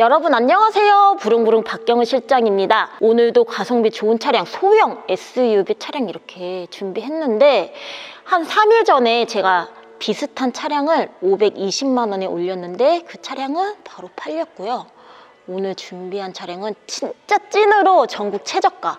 여러분 안녕하세요. 부릉부릉 박경은 실장입니다. 오늘도 가성비 좋은 차량 소형 SUV 차량 이렇게 준비했는데 한 3일 전에 제가 비슷한 차량을 520만 원에 올렸는데 그 차량은 바로 팔렸고요. 오늘 준비한 차량은 진짜 찐으로 전국 최저가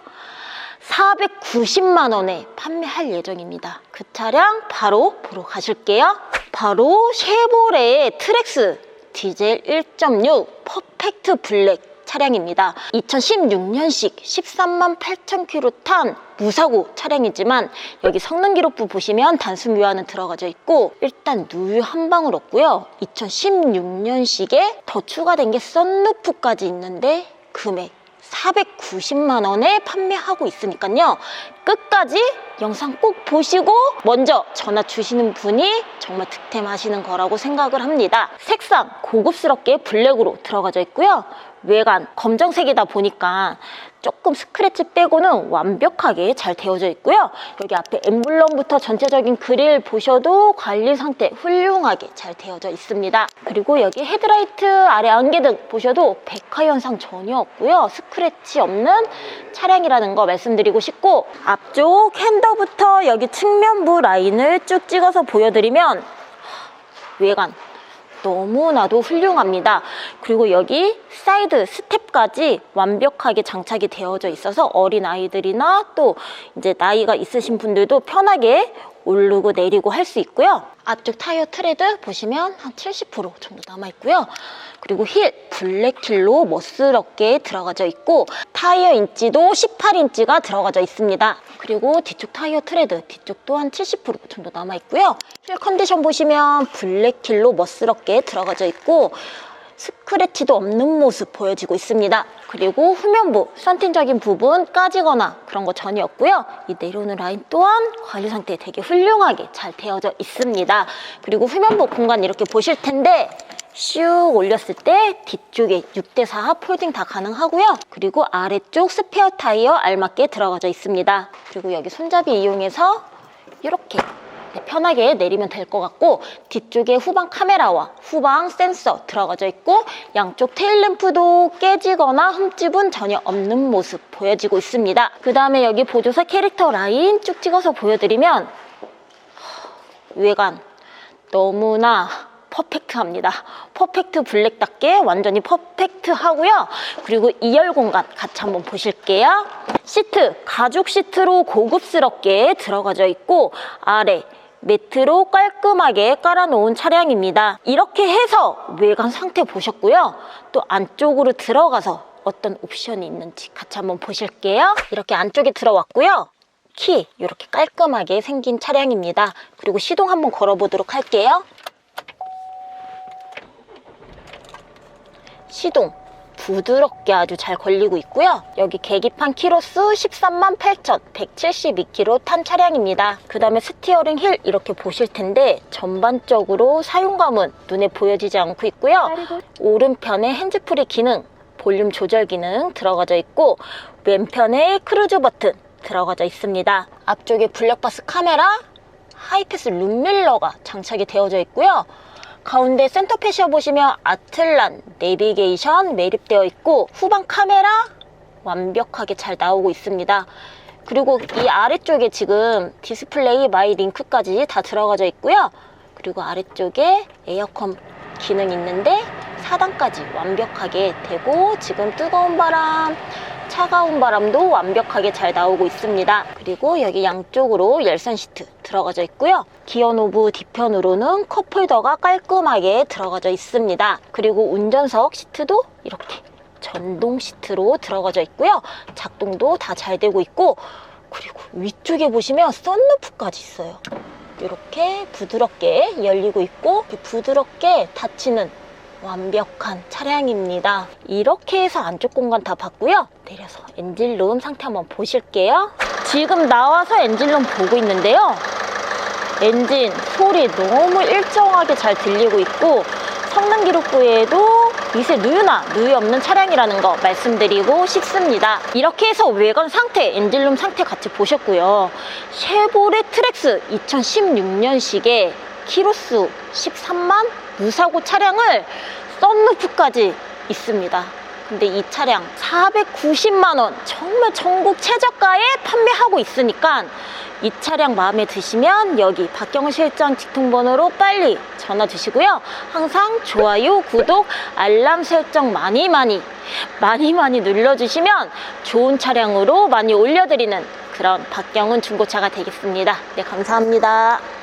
490만 원에 판매할 예정입니다. 그 차량 바로 보러 가실게요. 바로 쉐보레의 트렉스 디젤 1.6 퍼펙트 블랙 차량입니다. 2016년식 13만 8천 킬로 탄 무사고 차량이지만 여기 성능 기록부 보시면 단순 교환은 들어가져 있고 일단 누유 한 방울 없고요. 2016년식에 더 추가된 게 썬루프까지 있는데 금액 490만 원에 판매하고 있으니까요. 끝까지 영상 꼭 보시고 먼저 전화 주시는 분이 정말 득템하시는 거라고 생각을 합니다. 색상 고급스럽게 블랙으로 들어가져 있고요. 외관 검정색이다 보니까 조금 스크래치 빼고는 완벽하게 잘 되어져 있고요. 여기 앞에 엠블럼부터 전체적인 그릴 보셔도 관리 상태 훌륭하게 잘 되어져 있습니다. 그리고 여기 헤드라이트 아래 안개등 보셔도 백화 현상 전혀 없고요. 스크래치 없는 차량이라는 거 말씀드리고 싶고 앞쪽 핸더부터 여기 측면부 라인을 쭉 찍어서 보여드리면 외관 너무나도 훌륭합니다. 그리고 여기 사이드 스텝까지 완벽하게 장착이 되어져 있어서 어린 아이들이나 또 이제 나이가 있으신 분들도 편하게 오르고 내리고 할 수 있고요. 앞쪽 타이어 트레드 보시면 한 70% 정도 남아 있고요. 그리고 힐 블랙 힐로 멋스럽게 들어가져 있고 타이어 인치도 18인치가 들어가져 있습니다. 그리고 뒤쪽 타이어 트레드 뒤쪽도 한70% 정도 남아 있고요. 힐 컨디션 보시면 블랙 힐로 멋스럽게 들어가져 있고 스크래치도 없는 모습 보여지고 있습니다. 그리고 후면부 썬팅적인 부분 까지거나 그런 거 전혀 없고요. 이 내려오는 라인 또한 관리 상태 되게 훌륭하게 잘 되어져 있습니다. 그리고 후면부 공간 이렇게 보실 텐데 슉 올렸을 때 뒤쪽에 6대4 폴딩 다 가능하고요. 그리고 아래쪽 스페어 타이어 알맞게 들어가져 있습니다. 그리고 여기 손잡이 이용해서 이렇게 네, 편하게 내리면 될 것 같고 뒤쪽에 후방 카메라와 후방 센서 들어가져 있고 양쪽 테일램프도 깨지거나 흠집은 전혀 없는 모습 보여지고 있습니다. 그 다음에 여기 보조사 캐릭터 라인 쭉 찍어서 보여드리면 외관 너무나 퍼펙트합니다. 퍼펙트 블랙답게 완전히 퍼펙트하고요. 그리고 2열 공간 같이 한번 보실게요. 시트, 가죽 시트로 고급스럽게 들어가져 있고 아래 매트로 깔끔하게 깔아놓은 차량입니다. 이렇게 해서 외관 상태 보셨고요. 또 안쪽으로 들어가서 어떤 옵션이 있는지 같이 한번 보실게요. 이렇게 안쪽에 들어왔고요. 키 이렇게 깔끔하게 생긴 차량입니다. 그리고 시동 한번 걸어보도록 할게요. 시동 부드럽게 아주 잘 걸리고 있고요. 여기 계기판 키로수 13만 8천 172km 탄 차량입니다. 그 다음에 스티어링 힐 이렇게 보실 텐데 전반적으로 사용감은 눈에 보여지지 않고 있고요. 오른편에 핸즈프리 기능, 볼륨 조절 기능 들어가져 있고 왼편에 크루즈 버튼 들어가져 있습니다. 앞쪽에 블랙박스 카메라, 하이패스 룸밀러가 장착이 되어져 있고요. 가운데 센터 패시어 보시면 아틀란, 내비게이션 매립되어 있고 후방 카메라 완벽하게 잘 나오고 있습니다. 그리고 이 아래쪽에 지금 디스플레이 마이 링크까지 다 들어가져 있고요. 그리고 아래쪽에 에어컨 기능 있는데 4단까지 완벽하게 되고 지금 뜨거운 바람, 차가운 바람도 완벽하게 잘 나오고 있습니다. 그리고 여기 양쪽으로 열선 시트 들어가져 있고요. 기어 노브 뒤편으로는 컵홀더가 깔끔하게 들어가져 있습니다. 그리고 운전석 시트도 이렇게 전동 시트로 들어가져 있고요. 작동도 다 잘 되고 있고 그리고 위쪽에 보시면 썬루프까지 있어요. 이렇게 부드럽게 열리고 있고 부드럽게 닫히는 완벽한 차량입니다. 이렇게 해서 안쪽 공간 다 봤고요. 내려서 엔진룸 상태 한번 보실게요. 지금 나와서 엔진룸 보고 있는데요. 엔진 소리 너무 일정하게 잘 들리고 있고 성능 기록부에도 미세 누유나 누유 없는 차량이라는 거 말씀드리고 싶습니다. 이렇게 해서 외관 상태, 엔진룸 상태 같이 보셨고요. 쉐보레 트렉스 2016년식의 키로수 13만 무사고 차량을 썬루프까지 있습니다. 근데 이 차량 490만 원 정말 전국 최저가에 판매하고 있으니까 이 차량 마음에 드시면 여기 박경훈 실장 직통번호로 빨리 전화 주시고요. 항상 좋아요, 구독, 알람 설정 많이 많이 많이 많이 눌러주시면 좋은 차량으로 많이 올려드리는 그런 박경훈 중고차가 되겠습니다. 네, 감사합니다.